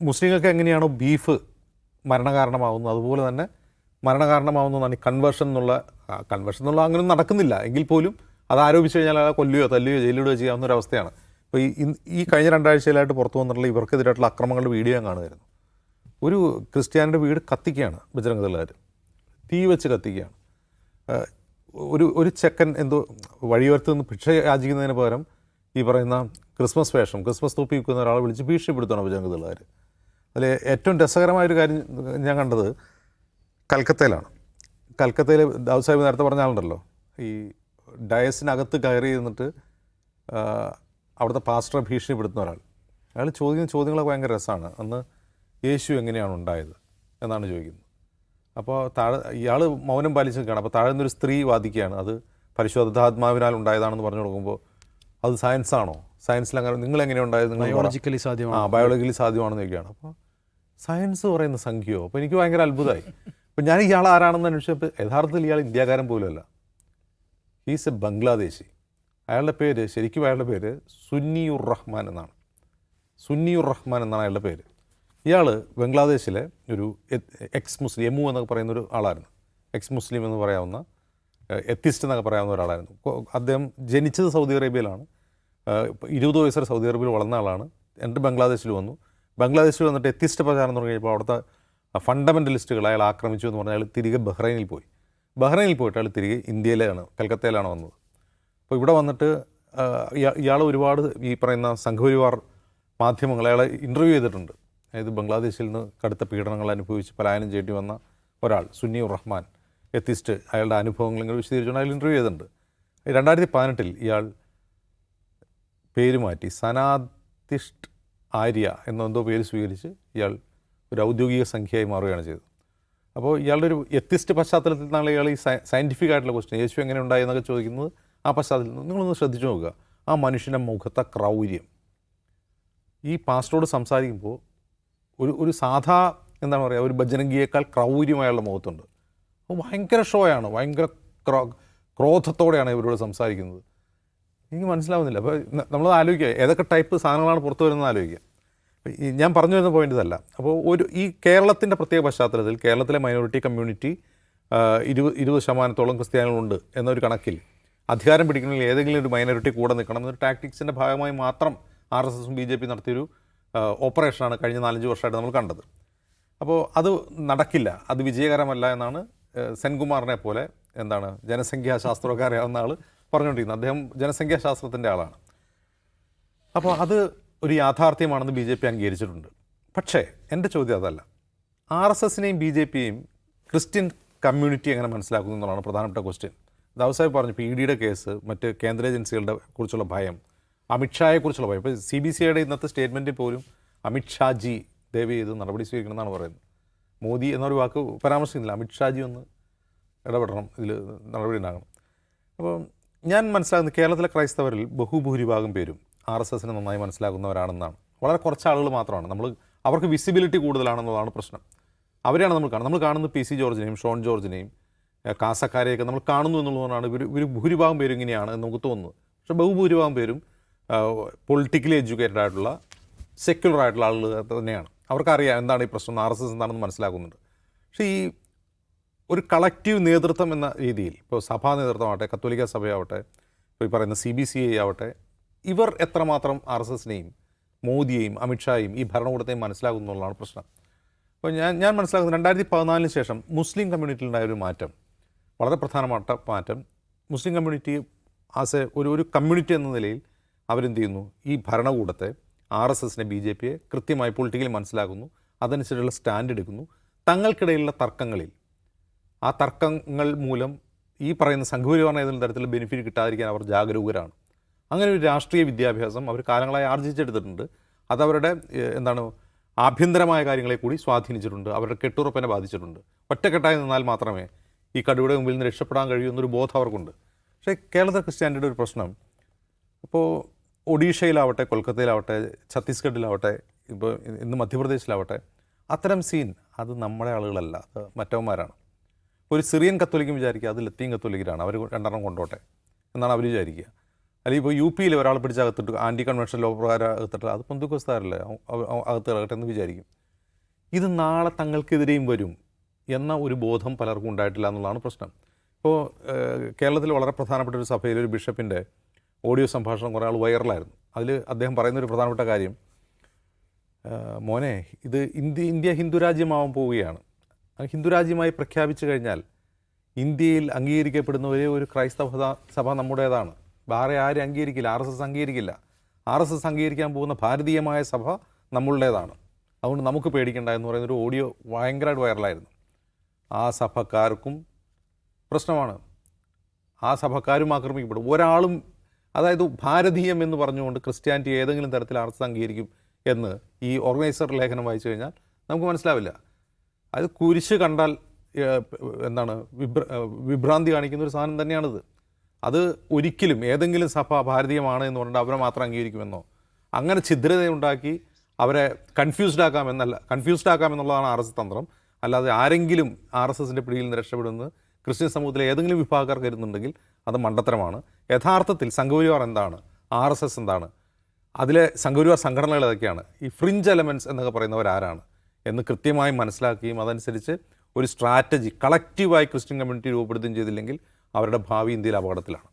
മുസ്ലിങ്ങൾക്ക് എങ്ങനെയാണോ ബീഫ് മരണകാരണമാവുന്നത് അതുപോലെ തന്നെ മരണകാരണമാവുന്നതാണ് ഈ കൺവേർഷൻ എന്നുള്ള കൺവേർഷൻ എന്നുള്ള അങ്ങനെ നടക്കുന്നില്ല. എങ്കിൽ പോലും അത് ആരോപിച്ച് കഴിഞ്ഞാൽ അയാളെ കൊല്ലുകയോ തല്ലുകയോ ജയിലിടുകയോ ചെയ്യാവുന്ന ഒരു അവസ്ഥയാണ്. അപ്പോൾ ഈ ഈ കഴിഞ്ഞ രണ്ടാഴ്ചയിലായിട്ട് പുറത്തു വന്നിട്ടുള്ള ഇവർക്കെതിരായിട്ടുള്ള അക്രമങ്ങളുടെ വീഡിയോ ഞാൻ കാണുമായിരുന്നു. ഒരു ക്രിസ്ത്യാനിയുടെ വീട് കത്തിക്കുകയാണ് ബജരംഗദളുകാർ തീ വെച്ച് കത്തിക്കുകയാണ്. ഒരു ഒരു ചെക്കൻ എന്തോ വഴിയോരത്ത് നിന്ന് ഭിക്ഷ യാചിക്കുന്നതിന് പകരം ഈ പറയുന്ന ക്രിസ്മസ് വേഷം ക്രിസ്മസ് തൊപ്പി വിൽക്കുന്ന ഒരാളെ വിളിച്ച് ഭീഷണിപ്പെടുത്തണം ബജരംഗദളുകാർ അതിൽ ഏറ്റവും രസകരമായൊരു കാര്യം ഞാൻ കണ്ടത് കൽക്കത്തയിലാണ്. കൽക്കത്തയിൽ ദാവ് സാഹിബ് നേരത്തെ പറഞ്ഞ ആളുണ്ടല്ലോ ഈ ഡയസിനകത്ത് കയറി ഇരുന്നിട്ട് ആ, അവിടുത്തെ പാസ്റ്ററെ ഭീഷണിപ്പെടുത്തുന്ന ഒരാൾ. അയാൾ ചോദിക്കുന്ന ചോദ്യങ്ങളൊക്കെ ഭയങ്കര രസമാണ്. അന്ന് യേശു എങ്ങനെയാണ് ഉണ്ടായത് എന്നാണ് ചോദിക്കുന്നത്. അപ്പോൾ താഴെ ഇയാൾ മൗനം പാലിച്ച് നിൽക്കുകയാണ്. അപ്പോൾ താഴെ നിന്നൊരു സ്ത്രീ വാദിക്കുകയാണ് അത് പരിശുദ്ധാത്മാവിനാൽ ഉണ്ടായതാണെന്ന് പറഞ്ഞു കൊടുക്കുമ്പോൾ അത് സയൻസ് ആണോ സയൻസിൽ അങ്ങനെ നിങ്ങൾ എങ്ങനെയാണ് ഉണ്ടായത്? നിങ്ങൾ ബയോളജിക്കലി ബയോളജിക്കലി ആ ബയോളജിക്കലി സാധ്യമാണെന്ന് ചോദിക്കുകയാണ്. അപ്പോൾ സയൻസ് പറയുന്ന സംഖ്യയോ? അപ്പോൾ എനിക്ക് ഭയങ്കര അത്ഭുതമായി. അപ്പം ഞാൻ ഇയാൾ ആരാണെന്ന് അന്വേഷിച്ചപ്പോൾ യഥാർത്ഥത്തിൽ ഇയാൾ ഇന്ത്യക്കാരൻ പോലുമല്ല. ഹീസ് എ ബംഗ്ലാദേശി അയാളുടെ പേര് ശരിക്കും അയാളുടെ പേര് സുന്നിയുർ റഹ്മാൻ എന്നാണ്. സുന്നിയുർ റഹ്മാൻ എന്നാണ് അയാളുടെ പേര്. ഇയാൾ ബംഗ്ലാദേശിലെ ഒരു എക്സ് മുസ്ലിം എമു എന്നൊക്കെ പറയുന്ന ഒരു ആളായിരുന്നു. എക്സ് മുസ്ലിം എന്ന് പറയാവുന്ന എത്തിസ്റ്റ് എന്നൊക്കെ പറയാവുന്ന ഒരാളായിരുന്നു. അദ്ദേഹം ജനിച്ചത് സൗദി അറേബ്യയിലാണ്. ഇരുപത് വയസ്സ് സൗദി അറേബ്യയിൽ വളർന്ന ആളാണ്. എന്നിട്ട് ബംഗ്ലാദേശിൽ വന്നു. ബംഗ്ലാദേശിൽ വന്നിട്ട് എത്തിസ്റ്റ് പ്രചാരണം തുടങ്ങിയപ്പോൾ അവിടുത്തെ ഫണ്ടമെന്റലിസ്റ്റുകൾ അയാൾ ആക്രമിച്ചു എന്ന് പറഞ്ഞാൽ അയാൾ തിരികെ ബഹ്റൈനിൽ പോയി. ബഹ്റൈനിൽ പോയിട്ട് അയാൾ തിരികെ ഇന്ത്യയിലാണ് കൽക്കത്തയിലാണ് വന്നത്. അപ്പോൾ ഇവിടെ വന്നിട്ട് ഇയാൾ ഒരുപാട് ഈ പറയുന്ന സംഘപരിവാർ മാധ്യമങ്ങൾ അയാളെ ഇന്റർവ്യൂ ചെയ്തിട്ടുണ്ട്. അതായത് ബംഗ്ലാദേശിൽ നിന്ന് കടുത്ത പീഡനങ്ങൾ അനുഭവിച്ച് പലായനം ചെയ്യേണ്ടി വന്ന ഒരാൾ സുന്നിയുർ റഹ്മാൻ എത്തിസ്റ്റ് അയാളുടെ അനുഭവങ്ങൾ ഇങ്ങനെ വിശദീകരിച്ചുകൊണ്ട് അയാൾ ഇന്റർവ്യൂ ചെയ്തിട്ടുണ്ട്. രണ്ടായിരത്തി പതിനെട്ടിൽ ഇയാൾ പേര് മാറ്റി സനാതിഷ്ട് ആര്യ എന്ന എന്തോ പേര് സ്വീകരിച്ച് ഇയാൾ ഒരു ഔദ്യോഗിക സംഖ്യയായി മാറുകയാണ് ചെയ്തത്. അപ്പോൾ ഇയാളുടെ ഒരു വ്യത്യസ്ത പശ്ചാത്തലത്തിൽ നിന്നാണ് ഇയാൾ ഈ സയന്റിഫിക് ആയിട്ടുള്ള ക്വസ്റ്റ്യൻ യേശു എങ്ങനെ ഉണ്ടായി എന്നൊക്കെ ചോദിക്കുന്നത് ആ പശ്ചാത്തലത്തിൽ നിന്ന് നിങ്ങളൊന്ന് ശ്രദ്ധിച്ചു നോക്കുക. ആ മനുഷ്യന്റെ മുഖത്തെ ക്രൗര്യം. ഈ പാസ്റ്ററോട് സംസാരിക്കുമ്പോൾ ഒരു ഒരു സാധാ എന്താണ് പറയുക ഒരു ഭജനകിയേക്കാൾ ക്രൗര്യം അയാളുടെ മുഖത്തുണ്ട്. ഭയങ്കര ഷോയാണ് ഭയങ്കര ക്രോ ക്രോധത്തോടെയാണ് ഇവരോട് സംസാരിക്കുന്നത്. എനിക്ക് മനസ്സിലാവുന്നില്ല. അപ്പോൾ നമ്മൾ ആലോചിക്കുക. ഏതൊക്കെ ടൈപ്പ് സാധനങ്ങളാണ് പുറത്തു വരുന്നത് ആലോചിക്കുക. ഞാൻ പറഞ്ഞു വരുന്ന പോയിന്റ് ഇതല്ല. അപ്പോൾ ഒരു ഈ കേരളത്തിന്റെ പ്രത്യേക പശ്ചാത്തലത്തിൽ കേരളത്തിലെ മൈനോറിറ്റി കമ്മ്യൂണിറ്റി ഇരുപത് ഇരുപത് ശതമാനത്തോളം ക്രിസ്ത്യാനികളുണ്ട് എന്നൊരു കണക്കിൽ അധികാരം പിടിക്കണമെങ്കിൽ ഏതെങ്കിലും ഒരു മൈനോറിറ്റി കൂടെ നിൽക്കണം എന്നൊരു ടാക്ടിക്സിന്റെ ഭാഗമായി മാത്രം ആർ എസ് എസും ബി ജെ പി നടത്തിയൊരു ഓപ്പറേഷനാണ് കഴിഞ്ഞ നാലഞ്ച് വർഷമായിട്ട് നമ്മൾ കണ്ടത്. അപ്പോൾ അത് നടക്കില്ല. അത് വിജയകരമല്ല എന്നാണ് സെൻകുമാറിനെ പോലെ എന്താണ് ജനസംഖ്യാശാസ്ത്രമൊക്കെ അറിയാവുന്ന ആൾ പറഞ്ഞുകൊണ്ടിരിക്കുന്നത്. അദ്ദേഹം ജനസംഖ്യാശാസ്ത്രത്തിന്റെ ആളാണ്. അപ്പോൾ അത് ഒരു യാഥാർത്ഥ്യമാണെന്ന് ബി ജെ പി അംഗീകരിച്ചിട്ടുണ്ട്. പക്ഷേ എന്റെ ചോദ്യം അതല്ല. ആർ എസ് എസിനെയും ബി ജെ പിയെയും ക്രിസ്ത്യൻ കമ്മ്യൂണിറ്റി എങ്ങനെ മനസ്സിലാക്കുന്നു എന്നുള്ളതാണ് പ്രധാനപ്പെട്ട ക്വസ്റ്റ്യൻ ദാവസാഹിബ് പറഞ്ഞു പി ഡിയുടെ കേസ് മറ്റ് കേന്ദ്ര ഏജൻസികളുടെ കുറിച്ചുള്ള ഭയം അമിത്ഷായെക്കുറിച്ചുള്ള ഭയം. ഇപ്പോൾ സി ബി സി ഐയുടെ ഇന്നത്തെ സ്റ്റേറ്റ്മെന്റിൽ പോലും അമിത്ഷാജി ദയവ് ചെയ്ത് നടപടി സ്വീകരിക്കണമെന്നാണ് പറയുന്നത്. മോദി എന്നൊരു വാക്ക് പരാമർശിക്കുന്നില്ല. അമിത്ഷാജി ഒന്ന് ഇടപെടണം ഇതിൽ നടപടി ഉണ്ടാകണം. അപ്പോൾ ഞാൻ മനസ്സിലാകുന്നത് കേരളത്തിലെ ക്രൈസ്തവരിൽ ബഹുഭൂരിഭാഗം പേരും ആർ എസ് എസിനെ നന്നായി മനസ്സിലാക്കുന്നവരാണെന്നാണ്. വളരെ കുറച്ച് ആളുകൾ മാത്രമാണ്. നമ്മൾ അവർക്ക് വിസിബിലിറ്റി കൂടുതലാണെന്നതാണ് പ്രശ്നം. അവരെയാണ് നമ്മൾ കാണുന്നത്. നമ്മൾ കാണുന്നത് പി സി ജോർജിനെയും ഷോൺ ജോർജിനെയും കാസക്കാരെയൊക്കെ നമ്മൾ കാണുന്നു എന്നുള്ളതാണ് ഇവർ ഇവർ ഭൂരിഭാഗം പേരും ഇങ്ങനെയാണ് എന്ന് നമുക്ക് തോന്നുന്നത്. പക്ഷെ ബഹുഭൂരിഭാഗം പേരും പൊളിറ്റിക്കലി എഡ്യൂക്കേറ്റഡ് ആയിട്ടുള്ള സെക്യുലർ ആയിട്ടുള്ള ആളുകൾ തന്നെയാണ്. അവർക്കറിയാം എന്താണ് ഈ പ്രശ്നം ആർ എസ് എസ് എന്താണെന്ന് മനസ്സിലാക്കുന്നുണ്ട്. പക്ഷേ ഈ ഒരു കളക്റ്റീവ് നേതൃത്വം എന്ന രീതിയിൽ ഇപ്പോൾ സഭാ നേതൃത്വമാവട്ടെ കത്തോലിക്ക സഭയാവട്ടെ ഇപ്പോൾ ഈ പറയുന്ന സി ബി സി ഐ ആവട്ടെ ഇവർ എത്രമാത്രം ആർ എസ് എസിനെയും മോദിയെയും അമിത്ഷായെയും ഈ ഭരണകൂടത്തെയും മനസ്സിലാക്കുന്നു എന്നുള്ളതാണ് പ്രശ്നം. അപ്പോൾ ഞാൻ ഞാൻ മനസ്സിലാക്കുന്നത് രണ്ടായിരത്തി പതിനാലിന് ശേഷം മുസ്ലിം കമ്മ്യൂണിറ്റിയിൽ ഉണ്ടായ ഒരു മാറ്റം വളരെ പ്രധാനപ്പെട്ട മാറ്റം. മുസ്ലിം കമ്മ്യൂണിറ്റി ആസ് എ ഒരു ഒരു കമ്മ്യൂണിറ്റി എന്ന നിലയിൽ അവരെന്ത് ചെയ്യുന്നു? ഈ ഭരണകൂടത്തെ ആർ എസ് എസിനെ ബി ജെ പിയെ കൃത്യമായി പൊളിറ്റിക്കലി മനസ്സിലാക്കുന്നു അതനുസരിച്ചുള്ള സ്റ്റാൻഡ് എടുക്കുന്നു തങ്ങൾക്കിടയിലുള്ള തർക്കങ്ങളിൽ ആ തർക്കങ്ങൾ മൂലം ഈ പറയുന്ന സംഘപരിവാറിന് ഏതെങ്കിലും തരത്തിൽ ബെനിഫിറ്റ് കിട്ടാതിരിക്കാൻ അവർ ജാഗരൂകരാണ്. അങ്ങനെ ഒരു രാഷ്ട്രീയ വിദ്യാഭ്യാസം അവർ കാലങ്ങളായി ആർജിച്ചെടുത്തിട്ടുണ്ട്. അതവരുടെ എന്താണ് ആഭ്യന്തരമായ കാര്യങ്ങളെ കൂടി സ്വാധീനിച്ചിട്ടുണ്ട്. അവരുടെ കെട്ടുറപ്പിനെ ബാധിച്ചിട്ടുണ്ട്. ഒറ്റക്കെട്ടായി നിന്നാൽ മാത്രമേ ഈ കടുവയുടെ മുമ്പിൽ നിന്ന് രക്ഷപ്പെടാൻ കഴിയൂ എന്നൊരു ബോധം അവർക്കുണ്ട്. പക്ഷേ കേരളത്തിലെ ക്രിസ്ത്യാനിയുടെ ഒരു പ്രശ്നം. ഇപ്പോൾ ഒഡീഷയിലാവട്ടെ കൊൽക്കത്തയിലാവട്ടെ ഛത്തീസ്ഗഡിലാവട്ടെ ഇപ്പോൾ ഇന്ന് മധ്യപ്രദേശിലാവട്ടെ അത്തരം സീൻ അത് നമ്മുടെ ആളുകളല്ല. അത് മറ്റവന്മാരാണ്. ഒരു സിറിയൻ കത്തോലിക്കും വിചാരിക്കുക അത് ലത്തീൻ കത്തോലിക്കരാണ്. അവർ രണ്ടെണ്ണം കൊണ്ടോട്ടെ എന്നാണ് അവർ വിചാരിക്കുക. അല്ലെങ്കിൽ ഇപ്പോൾ യു പിയിൽ ഒരാൾ പിടിച്ചകത്തിട്ട് ആന്റി കൺവെൻഷൻ ലോ പ്രകാരം അകത്തിട്ട് അത് പൊന്തുക്കസ്താരല്ലേ അകത്ത് കിടക്കട്ടെ എന്ന് വിചാരിക്കും. ഇത് നാളെ തങ്ങൾക്കെതിരെയും വരും എന്ന ഒരു ബോധം പലർക്കും ഉണ്ടായിട്ടില്ല എന്നുള്ളതാണ് പ്രശ്നം. ഇപ്പോൾ കേരളത്തിൽ വളരെ പ്രധാനപ്പെട്ട ഒരു സഭയിൽ ഒരു ബിഷപ്പിന്റെ ഓഡിയോ സംഭാഷണം കുറേ ആൾ വൈറലായിരുന്നു. അതിൽ അദ്ദേഹം പറയുന്ന ഒരു പ്രധാനപ്പെട്ട കാര്യം മോനെ ഇത് ഇന്ത്യ ഇന്ത്യ ഹിന്ദു രാജ്യമാവാൻ പോവുകയാണ്. ഹിന്ദു രാജ്യമായി പ്രഖ്യാപിച്ചു കഴിഞ്ഞാൽ ഇന്ത്യയിൽ അംഗീകരിക്കപ്പെടുന്ന ഒരേ ഒരു ക്രൈസ്തവ സഭ- നമ്മുടേതാണ്. വേറെ ആരും അംഗീകരിക്കില്ല ആർ എസ് എസ് അംഗീകരിക്കില്ല. ആർ എസ് എസ് അംഗീകരിക്കാൻ പോകുന്ന ഭാരതീയമായ സഭ നമ്മളുടേതാണ്. അതുകൊണ്ട് നമുക്ക് പേടിക്കേണ്ട എന്ന് പറയുന്നൊരു ഓഡിയോ ഭയങ്കരമായിട്ട് വൈറലായിരുന്നു. ആ സഭക്കാർക്കും പ്രശ്നമാണ്. ആ സഭക്കാരും ആക്രമിക്കപ്പെടും. ഒരാളും അതായത് ഭാരതീയം എന്ന് പറഞ്ഞുകൊണ്ട് ക്രിസ്ത്യാനിറ്റി ഏതെങ്കിലും തരത്തിൽ എസ് അംഗീകരിക്കും എന്ന് ഈ ഓർഗനൈസർ ലേഖനം വായിച്ചു കഴിഞ്ഞാൽ നമുക്ക് മനസ്സിലാവില്ല. അത് കുരിശ് കണ്ടാൽ എന്താണ് വിഭ്ര വിഭ്രാന്തി കാണിക്കുന്ന ഒരു സാധനം തന്നെയാണിത്. അത് ഒരിക്കലും ഏതെങ്കിലും സഭ ഭാരതീയമാണ് എന്ന് പറഞ്ഞിട്ട് അവരെ മാത്രം അംഗീകരിക്കുമെന്നോ അങ്ങനെ ഛിദ്രതയുണ്ടാക്കി അവരെ കൺഫ്യൂസ്ഡ് ആക്കാമെന്നല്ല കൺഫ്യൂസ്ഡ് ആക്കാമെന്നുള്ളതാണ് ആർ എസ് തന്ത്രം. അല്ലാതെ ആരെങ്കിലും ആർ എസ് എസിന്റെ പിടിയിൽ നിന്ന് രക്ഷപ്പെടുന്നത് ക്രിസ്ത്യൻ സമൂഹത്തിലെ ഏതെങ്കിലും വിഭാഗക്കാർ കരുതുന്നുണ്ടെങ്കിൽ അത് മണ്ടത്തരമാണ്. യഥാർത്ഥത്തിൽ സംഘപരിവാർ എന്താണ്? ആർ എസ് എസ് എന്താണ്? അതിലെ സംഘപരിവാർ സംഘടനകൾ ഏതൊക്കെയാണ്? ഈ ഫ്രിഞ്ച് എലമെന്റ്സ് എന്നൊക്കെ പറയുന്നവർ ആരാണ് എന്ന് കൃത്യമായി മനസ്സിലാക്കുകയും അതനുസരിച്ച് ഒരു സ്ട്രാറ്റജി കളക്റ്റീവായി ക്രിസ്ത്യൻ കമ്മ്യൂണിറ്റി രൂപപ്പെടുത്തുകയും ചെയ്തില്ലെങ്കിൽ അവരുടെ ഭാവി ഇന്ത്യയിൽ അപകടത്തിലാണ്.